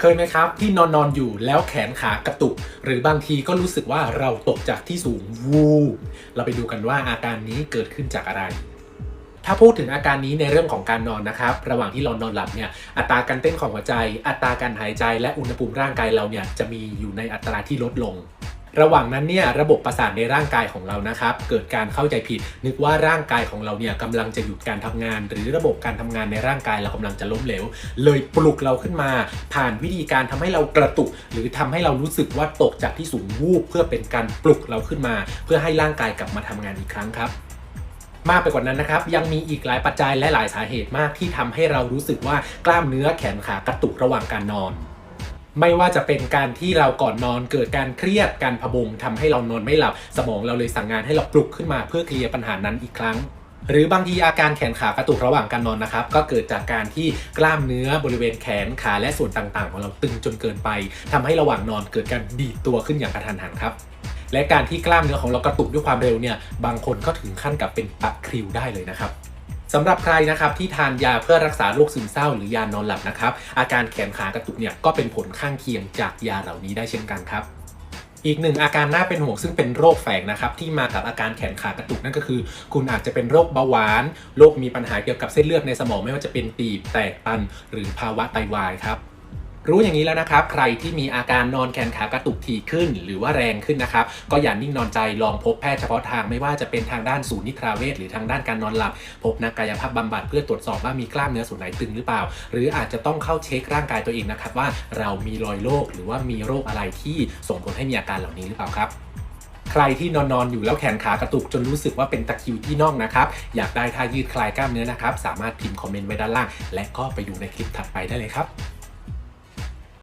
เคยไหมครับที่นอนนอนอยู่แล้วแขนขากระตุก หรือบางทีก็รู้สึกว่าเราตกจากที่สูงวูบเราไปดูกันว่าอาการนี้เกิดขึ้นจากอะไรถ้าพูดถึงอาการนี้ในเรื่องของการนอนนะครับ ระหว่างที่เรานอนหลับเนี่ย อัตราการเต้นของหัวใจ อัตราการหายใจ และอุณหภูมิร่างกายเราเนี่ยจะมีอยู่ในอัตราที่ลดลง ระหว่างนั้นเนี่ยระบบประสาทในร่างกายของเรานะครับ เกิดการเข้าใจผิด นึกว่าร่างกายของเราเนี่ยกำลังจะหยุดการทำงาน หรือระบบการทำงานในร่างกายเรากำลังจะล้มเหลว เลยปลุกเราขึ้นมา ผ่านวิธีการทำให้เรากระตุก หรือทำให้เรารู้สึกว่าตกจากที่สูงวูบเพื่อเป็นการปลุกเราขึ้นมา เพื่อให้ร่างกายกลับมาทำงานอีกครั้งครับมากไปกว่านั้นนะครับ ยังมีอีกหลายปัจจัยและหลายสาเหตุมากที่ทำให้เรารู้สึกว่ากล้ามเนื้อแขนขากระตุกระหว่างการนอน ไม่ว่าจะเป็นการที่เราก่อนนอนเกิดการเครียดการพะบงทำให้เรานอนไม่หลับ สมองเราเลยสั่งงานให้เราปลุกขึ้นมาเพื่อเคลียร์ปัญหานั้นอีกครั้งหรือบางทีอาการแขนขากระตุกระหว่างการนอนนะครับ ก็เกิดจากการที่กล้ามเนื้อบริเวณแขนขาและส่วนต่างๆ ของเราตึงจนเกินไปทำให้ระหว่างนอนเกิดการดีดตัวขึ้นอย่างกระทันหันครับ และการที่กล้ามเนื้อของเรากระตุกด้วยความเร็วเนี่ยบางคนก็ถึงขั้นกับเป็นตะคริวได้เลยนะครับ สำหรับใครนะครับที่ทานยาเพื่อรักษาโรคซึมเศร้าหรือยานอนหลับนะครับ อาการแขนขากระตุกเนี่ยก็เป็นผลข้างเคียงจากยาเหล่านี้ได้เช่นกันครับอีกหนึ่งอาการน่าเป็นห่วงซึ่งเป็นโรคแฝงนะครับที่มากับอาการแขนขากระตุกนั่นก็คือ คุณอาจจะเป็นโรคเบาหวาน โรคมีปัญหาเกี่ยวกับเส้นเลือดในสมองไม่ว่าจะเป็นตีบแตกตัน หรือภาวะไตวายครับ รู้อย่างนี้แล้วนะครับ ใครที่มีอาการนอนแขนขากระตุกถี่ขึ้น หรือว่าแรงขึ้นนะครับ ก็อย่านิ่งนอนใจลองพบแพทย์เฉพาะทางไม่ว่าจะเป็นทางด้านศูนย์นิทราเวชหรือทางด้านการนอนหลับ พบนักกายภาพบำบัดเพื่อตรวจสอบว่ามีกล้ามเนื้อส่วนไหนตึงหรือเปล่า หรืออาจจะต้องเข้าเช็คร่างกายตัวเองนะครับว่าเรามีรอยโรคหรือว่ามีโรคอะไรที่ส่งผลให้มีอาการเหล่านี้หรือเปล่าครับใครที่นอนนอนอยู่แล้วแขนขากระตุกจนรู้สึกว่าเป็นตะคิวที่น่องนะครับ อยากได้ท่ายืดคลายกล้ามเนื้อนะครับ สามารถพิมพ์คอมเมนต์ไว้ด้านล่าง และก็ไปดูในคลิปถัดไปได้เลยครับ